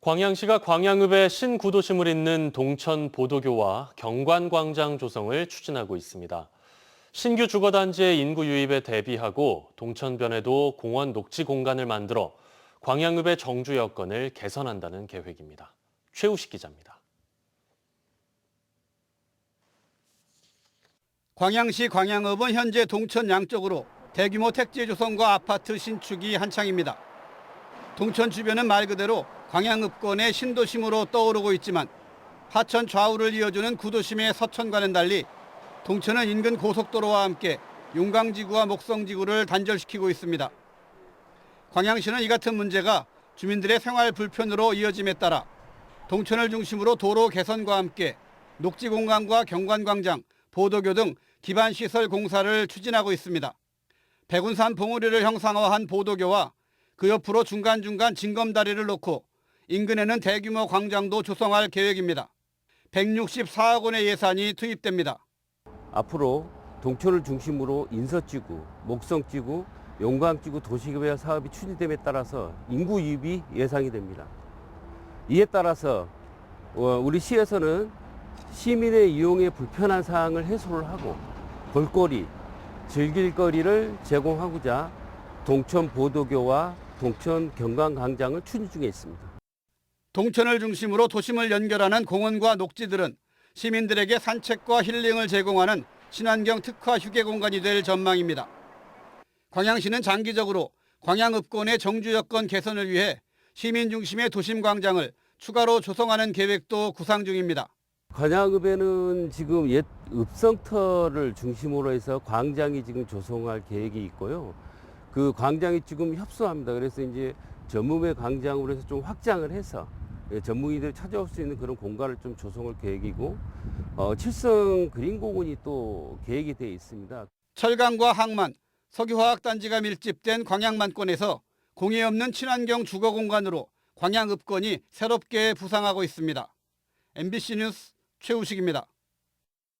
광양시가 광양읍에 신구도심을 잇는 동천 보도교와 경관광장 조성을 추진하고 있습니다. 신규 주거단지의 인구 유입에 대비하고 동천변에도 공원 녹지 공간을 만들어 광양읍의 정주 여건을 개선한다는 계획입니다. 최우식 기자입니다. 광양시 광양읍은 현재 동천 양쪽으로 대규모 택지 조성과 아파트 신축이 한창입니다. 동천 주변은 말 그대로 광양읍권의 신도심으로 떠오르고 있지만 하천 좌우를 이어주는 구도심의 서천과는 달리 동천은 인근 고속도로와 함께 용강지구와 목성지구를 단절시키고 있습니다. 광양시는 이 같은 문제가 주민들의 생활 불편으로 이어짐에 따라 동천을 중심으로 도로 개선과 함께 녹지 공간과 경관광장, 보도교 등 기반 시설 공사를 추진하고 있습니다. 백운산 봉우리를 형상화한 보도교와 그 옆으로 중간중간 징검다리를 놓고 인근에는 대규모 광장도 조성할 계획입니다. 164억 원의 예산이 투입됩니다. 앞으로 동천을 중심으로 인서지구, 목성지구, 용광지구 도시개발 사업이 추진됨에 따라서 인구 유입이 예상이 됩니다. 이에 따라서 어, 우리 시에서는 시민의 이용에 불편한 사항을 해소를 하고 볼거리, 즐길거리를 제공하고자 동천 보도교와 동천 경관광장을 추진 중에 있습니다. 동천을 중심으로 도심을 연결하는 공원과 녹지들은 시민들에게 산책과 힐링을 제공하는 친환경 특화 휴게 공간이 될 전망입니다. 광양시는 장기적으로 광양읍권의 정주 여건 개선을 위해 시민 중심의 도심 광장을 추가로 조성하는 계획도 구상 중입니다. 관양읍에는 지금 옛 읍성터를 중심으로 해서 광장이 지금 조성할 계획이 있고요. 그 광장이 지금 협소합니다. 그래서 이제 전문의 광장으로 해서 좀 확장을 해서 예, 전문의들이 찾아올 수 있는 그런 공간을 좀 조성할 계획이고 어, 칠성 그린공원이 또 계획이 되어 있습니다. 철강과 항만, 석유화학단지가 밀집된 광양만권에서 공해 없는 친환경 주거 공간으로 광양읍권이 새롭게 부상하고 있습니다. MBC 뉴스 최우식입니다.